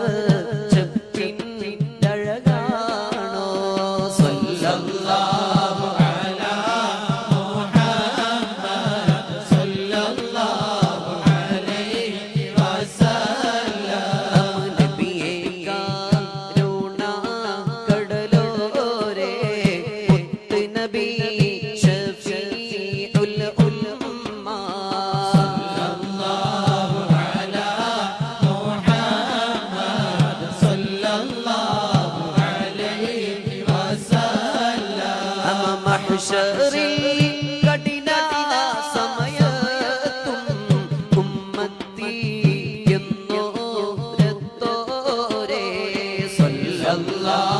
love. മഹിഷറിൽ കഠിന സമയത്തും ഉമ്മത്തി എന്നോരത്തോരേ സല്ലല്ലാഹു